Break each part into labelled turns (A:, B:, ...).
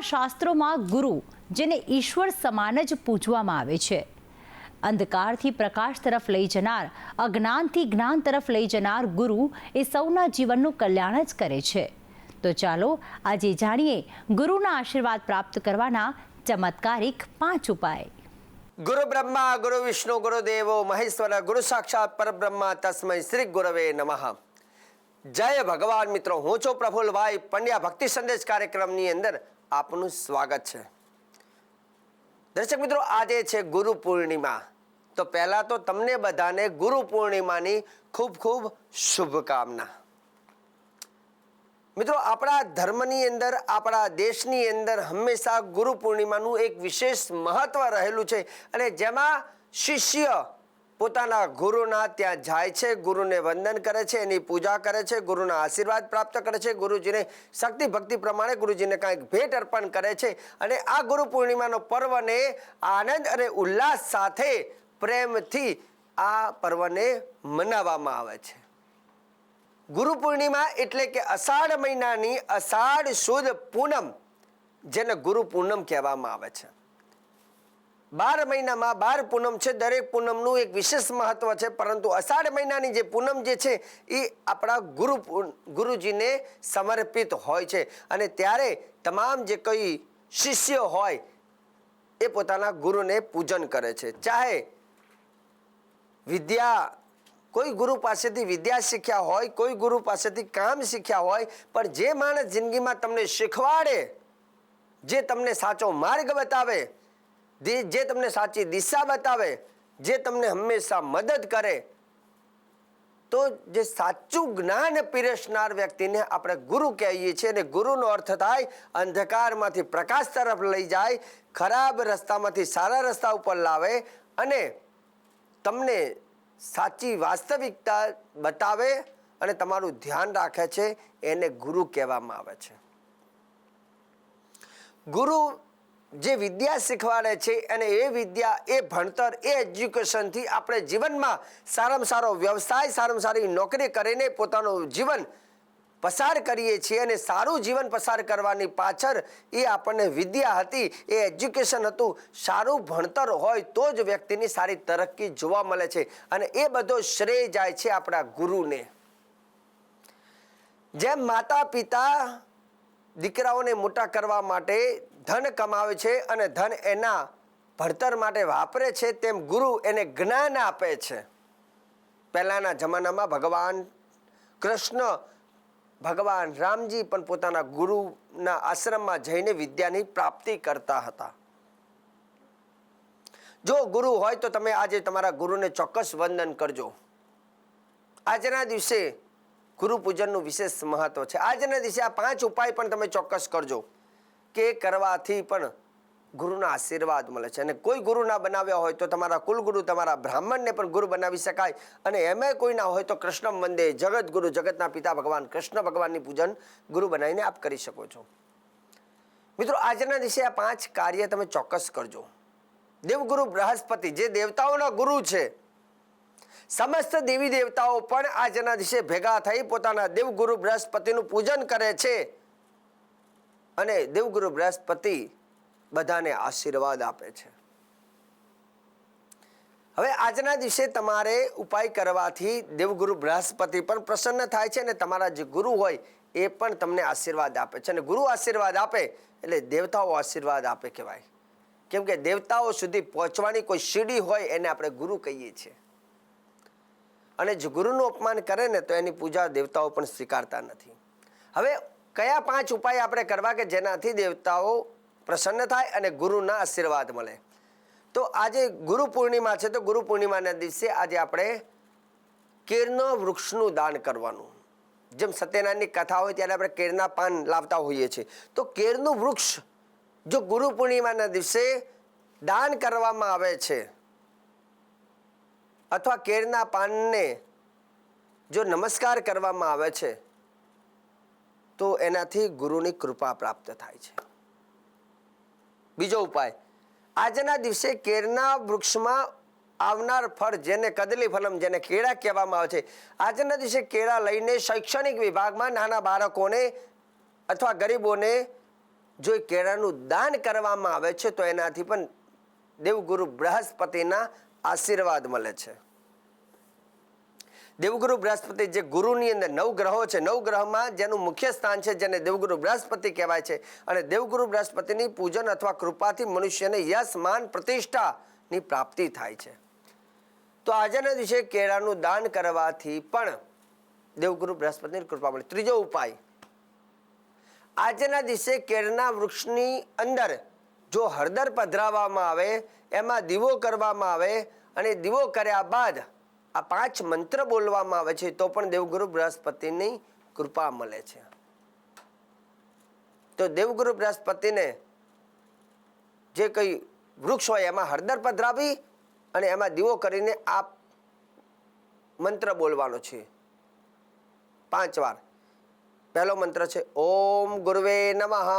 A: આપણા શાસ્ત્રોમાં ગુરુ, જેને ઈશ્વર સમાન જ પૂજવામાં આવે છે. અંધકારથી પ્રકાશ તરફ લઈ જનાર, અજ્ઞાનથી જ્ઞાન તરફ લઈ જનાર ગુરુ એ સૌના જીવનનું કલ્યાણ જ કરે છે. તો ચાલો, આજે જાણીએ ગુરુના આશીર્વાદ પ્રાપ્ત કરવાના ચમત્કારિક પાંચ ઉપાય.
B: ગુરુ બ્રહ્મા, ગુરુ વિષ્ણુ, ગુરુ દેવો, મહેશ્વર, ગુરુ સાક્ષાત પરબ્રહ્મા તસ્મૈ શ્રી ગુરવે નમઃ. જય ભગવાન મિત્રો, હું છું પ્રફુલભાઈ પંડ્યા ભક્તિ સંદેશ કાર્યક્રમની અંદર આપનું સ્વાગત છે. દર્શક મિત્રો, આજે છે ગુરુ પૂર્ણિમા. તો પહેલાં તો તમને બધાને ગુરુ પૂર્ણિમાની ખૂબ ખૂબ શુભકામના. મિત્રો, આપણા ધર્મની અંદર, આપણા દેશની અંદર હંમેશા ગુરુ પૂર્ણિમાનું એક વિશેષ મહત્વ રહેલું છે. અને જેમાં શિષ્ય પોતાના ગુરુના ત્યાં જાય છે, ગુરુને વંદન કરે છે, એની પૂજા કરે છે, ગુરુના આશીર્વાદ પ્રાપ્ત કરે છે, ગુરુજીને શક્તિ ભક્તિ પ્રમાણે ગુરુજીને કાંઈક ભેટ અર્પણ કરે છે અને આ ગુરુ પૂર્ણિમાનો પર્વને આનંદ અને ઉલ્લાસ સાથે પ્રેમથી આ પર્વને મનાવવામાં આવે છે. ગુરુ પૂર્ણિમા એટલે કે અષાઢ મહિનાની અષાઢ સુદ પૂનમ, જેને ગુરુ પૂનમ કહેવામાં આવે છે. બાર મહિનામાં બાર પૂનમ છે, દરેક પૂનમનું એક વિશેષ મહત્વ છે, પરંતુ અષાઢ મહિનાની જે પૂનમ જે છે, એ આપણા ગુરુ ગુરુજીને સમર્પિત હોય છે. અને ત્યારે તમામ જે કોઈ શિષ્ય હોય, એ પોતાના ગુરુને પૂજન કરે છે. ચાહે વિદ્યા, કોઈ ગુરુ પાસેથી વિદ્યા શીખ્યા હોય, કોઈ ગુરુ પાસેથી કામ શીખ્યા હોય, પણ જે માણસ જિંદગીમાં તમને શીખવાડે, જે તમને સાચો માર્ગ બતાવે જે તમને સાચી દિશા બતાવે, જે તમને હંમેશા મદદ કરે, તો જે સાચું જ્ઞાન પીરસનાર વ્યક્તિને આપણે ગુરુ કહીએ છીએ અને ગુરુનો અર્થ થાય અંધકારમાંથી પ્રકાશ તરફ લઈ જાય, ખરાબ રસ્તામાંથી સારા રસ્તા ઉપર લાવે અને તમને સાચી વાસ્તવિકતા બતાવે અને તમારું ધ્યાન રાખે છે, એને ગુરુ કહેવામાં આવે છે. ગુરુ જે વિદ્યા શીખવાડે છે અને એ વિદ્યા, એ ભણતર, એ એજ્યુકેશનથી આપણે જીવનમાં સારામાં સારો વ્યવસાય, સારામાં સારી નોકરી કરીને પોતાનું જીવન પસાર કરીએ છીએ અને સારું જીવન પસાર કરવાની પાછળ એ આપણને વિદ્યા હતી, એ એજ્યુકેશન હતું. સારું ભણતર હોય તો જ વ્યક્તિની સારી તરક્કી જોવા મળે છે અને એ બધો શ્રેય જાય છે આપણા ગુરુને. જેમ માતા પિતા દીકરાઓને મોટા કરવા માટે ધન કમાવે છે અને ધન એના ભણતર માટે વાપરે છે, તેમ ગુરુ એને જ્ઞાન આપે છે. પહેલાંના જમાનામાં ભગવાન કૃષ્ણ, ભગવાન રામજી પણ પોતાના ગુરુના આશ્રમમાં જઈને વિદ્યાની પ્રાપ્તિ કરતા હતા. જો ગુરુ હોય તો તમે આજે તમારા ગુરુને ચોક્કસ વંદન કરજો. આજના દિવસે ગુરુ પૂજનનું વિશેષ મહત્વ છે. આજના દિવસે આ પાંચ ઉપાય પણ તમે ચોક્કસ કરજો. કે કરવાથી પણ ગુરુના આશીર્વાદ મળે છે. અને કોઈ ગુરુ ના બનાવ્યા હોય તો તમારા કુલગુરુ, તમારા બ્રાહ્મણને પણ ગુરુ બનાવી શકાય. અને એમે કોઈ ના હોય તો કૃષ્ણ મંદિર જગત ગુરુ જગતના પિતા ભગવાન, કૃષ્ણ ભગવાનની પૂજન ગુરુ બનાવીને આપ કરી શકો છો. મિત્રો, આજના દિવસે આ પાંચ કાર્ય તમે ચોક્કસ કરજો. દેવગુરુ બૃહસ્પતિ, જે દેવતાઓના ગુરુ છે, સમસ્ત દેવી દેવતાઓ પણ આજના દિવસે ભેગા થઈ પોતાના દેવગુરુ બૃહસ્પતિનું પૂજન કરે છે. અને દેવગુરુ બૃહસ્પતિ બધાને આશીર્વાદ આપે છે. હવે આજના દિવસે તમારે ઉપાય કરવાથી દેવગુરુ બૃહસ્પતિ પણ પ્રસન્ન થાય છે અને તમારા જે ગુરુ હોય એ પણ તમને આશીર્વાદ આપે છે. અને ગુરુ આશીર્વાદ આપે એટલે દેવતાઓ આશીર્વાદ આપે કહેવાય. કેમ કે દેવતાઓ સુધી પહોંચવાની કોઈ સીડી હોય એને આપણે ગુરુ કહીએ છીએ. અને જો ગુરુનું અપમાન કરે ને તો એની પૂજા દેવતાઓ પણ સ્વીકારતા નથી. હવે કયા પાંચ ઉપાય આપણે કરવા કે જેનાથી દેવતાઓ પ્રસન્ન થાય અને ગુરુના આશીર્વાદ મળે? તો આજે ગુરુ પૂર્ણિમા છે, તો ગુરુ પૂર્ણિમાના દિવસે આજે આપણે કેરનો વૃક્ષનું દાન કરવાનું. જેમ સત્યનારાયણની કથા હોય ત્યારે આપણે કેરના પાન લાવતા હોઈએ છીએ. તો કેરનું વૃક્ષ જો ગુરુ પૂર્ણિમાના દિવસે દાન કરવામાં આવે છે, અથવા કેરના પાનને જો નમસ્કાર કરવામાં આવે છે તો એનાથી ગુરુની કૃપા પ્રાપ્ત થાય છે. બીજો ઉપાય, આજના દિવસે કેરના વૃક્ષમાં આવનાર ફળ જેને કદલી ફલમ જેને કેળા કહેવામાં આવે છે, આજના દિવસે કેળા લઈને શૈક્ષણિક વિભાગમાં નાના બાળકોને અથવા ગરીબોને જો એ કેળાનું દાન કરવામાં આવે છે, તો એનાથી પણ દેવગુરુ બૃહસ્પતિના આશીર્વાદ મળે છે. દેવગુરુ બૃહસ્પતિ જે ગુરુની અંદર નવ ગ્રહો છે, નવ ગ્રહમાં જેનું મુખ્ય સ્થાન છે જેને દેવગુરુ બૃહસ્પતિ કહેવાય છે. અને દેવગુરુ બૃહસ્પતિની પૂજન અથવા કૃપાથી મનુષ્યને યશ, માન, પ્રતિષ્ઠાની પ્રાપ્તિ થાય છે. તો આજના દિવસે કેળાનું દાન કરવાથી પણ દેવગુરુ બૃહસ્પતિની કૃપા મળે. ત્રીજો ઉપાય. આજના દિવસે કેળના વૃક્ષની અંદર જો હળદર પધરાવવામાં આવે, એમાં દીવો કરવામાં આવે અને દીવો કર્યા બાદ આ પાંચ મંત્ર બોલવામાં આવે છે, તો પણ દેવગુરુ બૃહસ્પતિની કૃપા મળે છે. તો દેવગુરુ બૃહસ્પતિને જે કંઈ વૃક્ષ હોય એમાં હળદર પધરાવી અને એમાં દીવો કરીને આ મંત્ર બોલવાનો છે. પાંચ વાર. પહેલો મંત્ર છે, ઓમ ગુરવે નમઃ.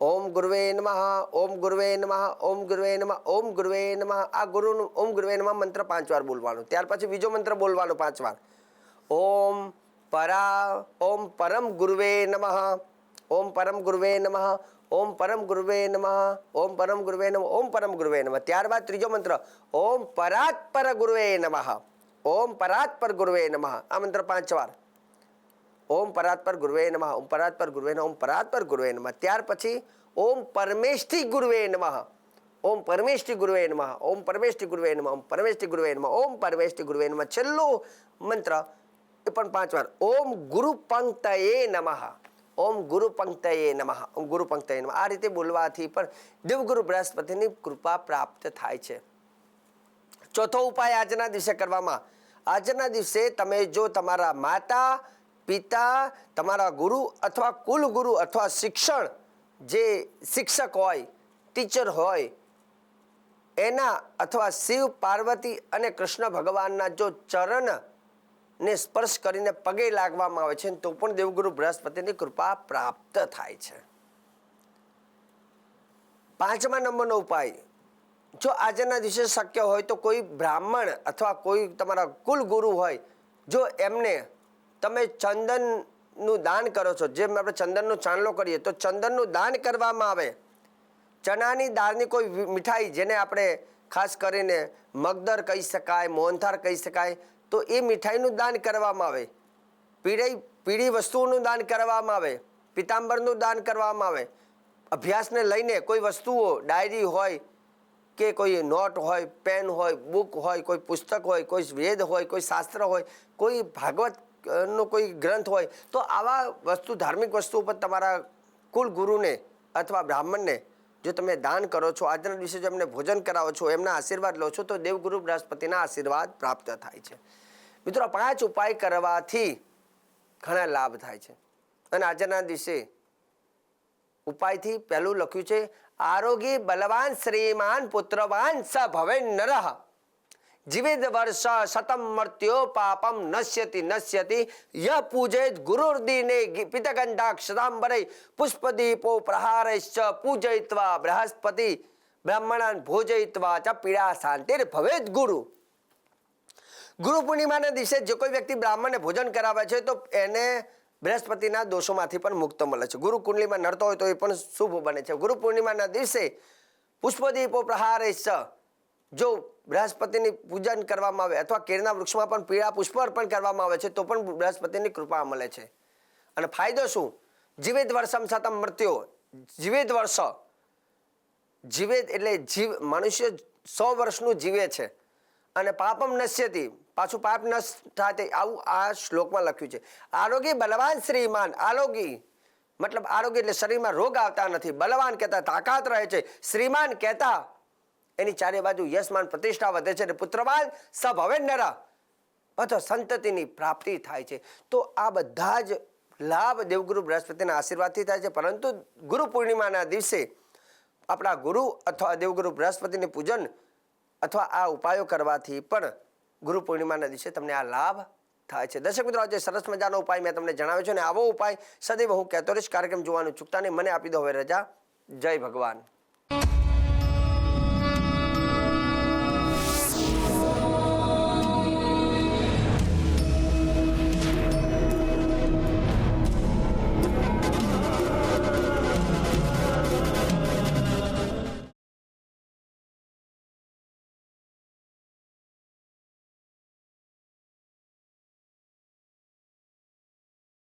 B: ઓમ ગુરવે નમઃ, ઓમ ગુરવે નમઃ, ઓમ ગુરવે નમઃ, ઓમ ગુરવે નમઃ. આ ગુરુનું ઓમ ગુરવે નમઃ મંત્ર પાંચ વાર બોલવાનો. ત્યાર પછી બીજો મંત્ર બોલવાનો પાંચ વાર. ઓમ પરા, ઓમ પરમ ગુરવે નમઃ, ઓમ પરમ ગુરુવે નમઃ, ઓમ પરમ ગુરવે નમઃ, ઓમ પરમ ગુરુવે નમઃ, ઓમ પરમ ગુરવે નમઃ. ત્યારબાદ ત્રીજો મંત્ર, ઓમ પરાત્પર પર ગુરુવે નમઃ, ઓમ પરાત્પર ગુરુવે નમઃ. આ મંત્ર પાંચ વાર. ઓમ પરાત પર ગુરુવે નમઃ, ઓમ પરાત પર ગુરુવે ઓમ પરાત પર ગુરુવે નમઃ. ત્યાર પછી ઓમ પરમેશથી ગુરુવે નમઃ, ઓમ પરમેશથી ગુરુવે નમઃ, ઓમ પરમેશથી ગુરુવે નમઃ, ઓમ પરમેશથી ગુરુવે નમઃ, ઓમ પરમેશથી ગુરુવે નમઃ. છેલ્લો મંત્ર એ પણ પાંચ વાર ઓમ ગુરુ પંક્તયે નમઃ, ઓમ ગુરુ પંક્તયે નમઃ, ઓમ ગુરુ પંક્તયે નમઃ. આ રીતે બોલવાથી પણ દેવગુરુ બૃહસ્પતિની કૃપા પ્રાપ્ત થાય છે. ચોથો ઉપાય આજના દિવસે કરવામાં. આજના દિવસે તમે જો તમારા માતા પિતા, તમારા ગુરુ અથવા કુલ ગુરુ અથવા શિક્ષણ જે શિક્ષક હોય, ટીચર હોય, એના અથવા શિવ, પાર્વતી અને કૃષ્ણ ભગવાનના જો ચરણ ને સ્પર્શ કરીને પગે લાગવામાં આવે છે તો પણ દેવગુરુ બૃહસ્પતિની કૃપા પ્રાપ્ત થાય છે. પાંચમા નંબરનો ઉપાય. જો આજના દિવસે શક્ય હોય તો કોઈ બ્રાહ્મણ અથવા કોઈ તમારા કુલ ગુરુ હોય, જો એમને તમે ચંદનનું દાન કરો છો, જેમ આપણે ચંદનનો ચાંદલો કરીએ, તો ચંદનનું દાન કરવામાં આવે. ચણાની દાળની કોઈ મીઠાઈ જેને આપણે ખાસ કરીને મગદર કહી શકાય, મોહનથાળ કહી શકાય, તો એ મીઠાઈનું દાન કરવામાં આવે. પીળી પીળી વસ્તુઓનું દાન કરવામાં આવે, પિતાંબરનું દાન કરવામાં આવે. અભ્યાસને લઈને કોઈ વસ્તુઓ, ડાયરી હોય કે કોઈ નોટ હોય, પેન હોય, બુક હોય, કોઈ પુસ્તક હોય, કોઈ વેદ હોય, કોઈ શાસ્ત્ર હોય, કોઈ ભાગવત નો કોઈ ગ્રંથ હોય, તો આવા વસ્તુ, ધાર્મિક વસ્તુ ઉપર તમારા કુલ ગુરુને અથવા બ્રાહ્મણને જો તમે દાન કરો છો, આજના દિવસે જો એમને ભોજન કરાવો છો, એમના આશીર્વાદ લો છો, તો દેવગુરુ બૃહસ્પતિના આશીર્વાદ પ્રાપ્ત થાય છે. મિત્રો, પાંચ ઉપાય કરવાથી ઘણા લાભ થાય છે. અને આજના દિવસે ઉપાયથી પહેલું લખ્યું છે આરોગી, બલવાન, શ્રીમાન, પુત્રવાન સ ભવે નરઃ જીવિત વર્ષ શતમ મર્ત્યો પાપમ નશ્યતિ નશ્યતિ. ય પૂજે ગુરુર્દિને પિતગંધાક્ષરાંબરે પુષ્પદીપો પ્રહારશ્ચ પૂજયિત્વા બૃહસ્પતિ. બ્રાહ્મણાન ભોજયિત્વા ચ પીડા શાંતિર ભવેત ગુરુ. ગુરુ પૂર્ણિમાના દિવસે જે કોઈ વ્યક્તિ બ્રાહ્મણને ભોજન કરાવે છે, તો એને બૃહસ્પતિના દોષોમાંથી પણ મુક્ત મળે છે. ગુરુ કુંડલીમાં નડતો હોય તો એ પણ શુભ બને છે. ગુરુ પૂર્ણિમાના દિવસે પુષ્પદીપો પ્રહારે સ. જો બૃહસ્પતિની પૂજન કરવામાં આવે અથવા કેળના વૃક્ષમાં પણ પીળા પુષ્પ અર્પણ કરવામાં આવે છે, તો પણ બૃહસ્પતિની કૃપા મળે છે. અને ફાયદો શું? જીવિત વર્ષમ સતમ મૃત્યુ. જીવિત વર્ષ. જીવે એટલે જીવ, મનુષ્ય સો વર્ષનું જીવે છે. અને પાપમ નશ્યતી. પાછું પાપ નષ્ટ થાય આવું આ શ્લોકમાં લખ્યું છે. આરોગી બલવાન શ્રીમાન, આરોગી. મતલબ આરોગ્ય એટલે શરીરમાં રોગ આવતા નથી. બલવાન કહેતા, તાકાત રહે છે. શ્રીમાન કહેતા, એની ચારે બાજુ યશમાન પ્રતિષ્ઠા વધે છે અને પુત્રવાન સભવે નરા. અથવા સંતતિની પ્રાપ્તિ થાય છે. તો આ બધા જ લાભ દેવગુરુ બૃહસ્પતિના આશીર્વાદથી થાય છે. પરંતુ ગુરુ પૂર્ણિમાના દિવસે આપણા ગુરુ અથવા દેવગુરુ બૃહસ્પતિનું પૂજન અથવા આ ઉપાયો કરવાથી પણ ગુરુ પૂર્ણિમાના દિવસે તમને આ લાભ થાય છે. દર્શક મિત્રો, આજે સરસ મજાનો ઉપાય મેં તમને જણાવ્યો છે અને આવો ઉપાય સદૈવ હું કહેતો કાર્યક્રમ જોવાનું ચૂકતા નહીં. મને આપી દો હવે રજા. જય ભગવાન.